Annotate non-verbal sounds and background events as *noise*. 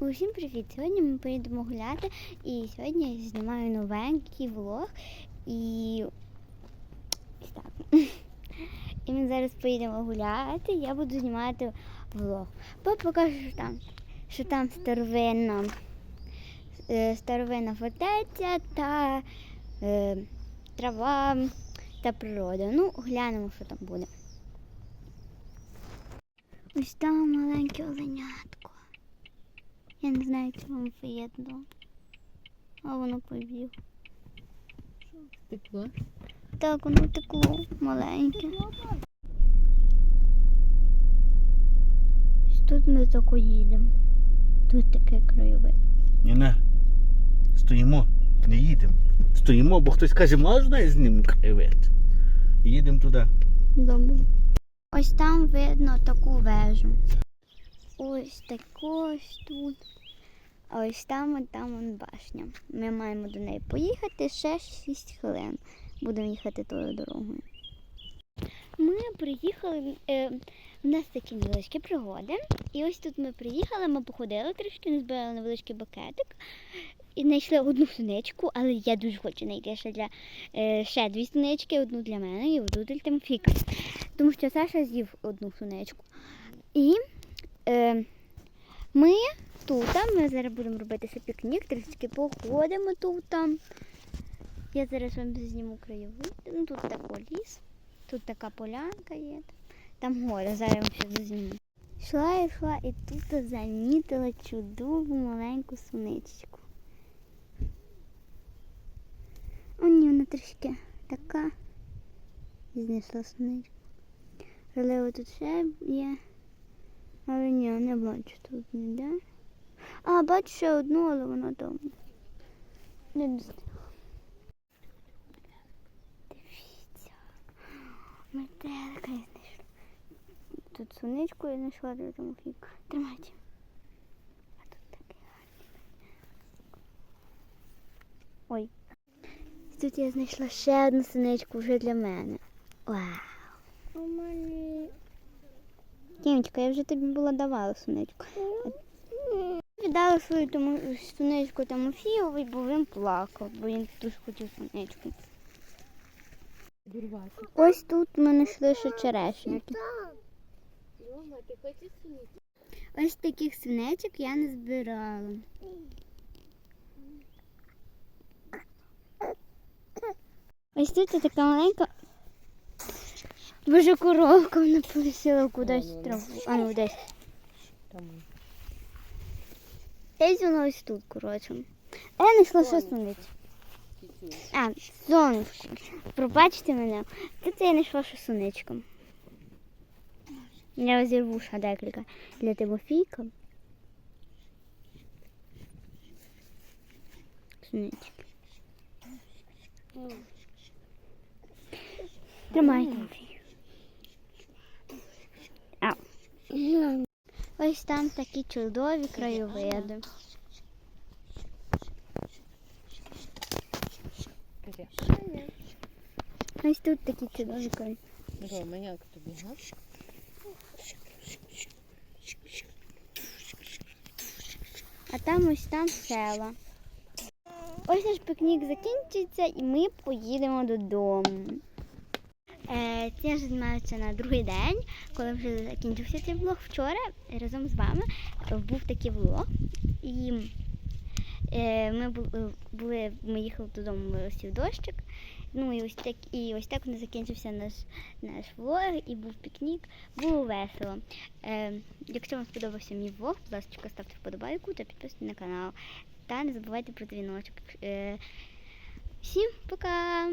Усім привіт! Сьогодні ми поїдемо гуляти, і сьогодні я знімаю новенький влог. І так. *laughs* І ми зараз поїдемо гуляти. Я буду знімати влог. Покажу що там, що там старовинна, е, старовинна фортеця та е, трава та природа. Ну, глянемо, що там буде. Ось там маленьке оленятко. Я не знаю, чи вам видно. А воно побіг. Стекло. Так, воно текло маленьке. Ось Тут ми тако їдемо. Тут такий краєвид. Ніна, стоїмо, не їдемо. Стоїмо, бо хтось каже, можна я зніму краєвид. Їдемо туди. Добре. Ось там видно таку вежу. Ось ось тут. А ось там, там вон башня. Ми маємо до неї поїхати ще 6 хвилин. Будемо їхати тою дорогою. Ми приїхали. Е, у нас такі невеличкі пригоди. І ось тут ми приїхали, ми походили трішки, назбирали невеличкий букетик. І знайшли одну суничку, але я дуже хочу знайти ще для е, ще дві сунички, одну для мене і одну для Тимофіка. Тому що Саша з'їв одну суничку. І е, ми тут, ми зараз будемо робити ще пікнік, трішки походимо тут. Я зараз вам зніму краєвид. Ну, тут такий ліс, тут така полянка є. Там гори, зараз вам ще зніму. Йшла, йшла і тут замітила чудову маленьку суничку. О, ні, вона трішки така. Знесла суничку. Можливо, тут ще є. Але ні, не бачу тут ніде. А, бачу ще одну, але вона там. Не достигла. Дивіться. Метелика я знайшла. Тут суничку я знайшла для Тимофійка. Тримайте. А тут такий гарний. Ой. Тут я знайшла ще одну синичку вже для мене. Вау. У я вже тобі була давала суничку. Віддала свою тому, суничку Тимофієві, бо він плакав, бо він дуже хотів дірвати. Ось тут ми знайшли ще черешники. Ось таких свинечок я не збирала. Ось тут така маленька. Боже, коровка вона полетіла кудись траву. А ну десь. Десь воно ось тут, коротше. А я знайшла ще суниць. А, сонечко. Пробачте мене. Тут я знайшла ще суничку. Я розірву ще декілька для Тимофійка. Сунички. Тримай Ось там такі чудові краєвиди. Ось тут такі чудові краєвиди. Як тобі, га? А там ось там села. Ось наш пікнік закінчиться і ми поїдемо додому. Е, це вже на другий день, коли вже закінчився цей влог. Вчора разом з вами був такий влог. І е, ми були, ми їхали додому, виросів дощик. Ну і ось так, і ось так закінчився наш, наш влог і був пікнік. Було весело. Е, якщо вам сподобався мій влог, будь ласка, ставте вподобайку та підписуйтесь на канал. Та не забувайте про дзвіночок. Е, всім пока!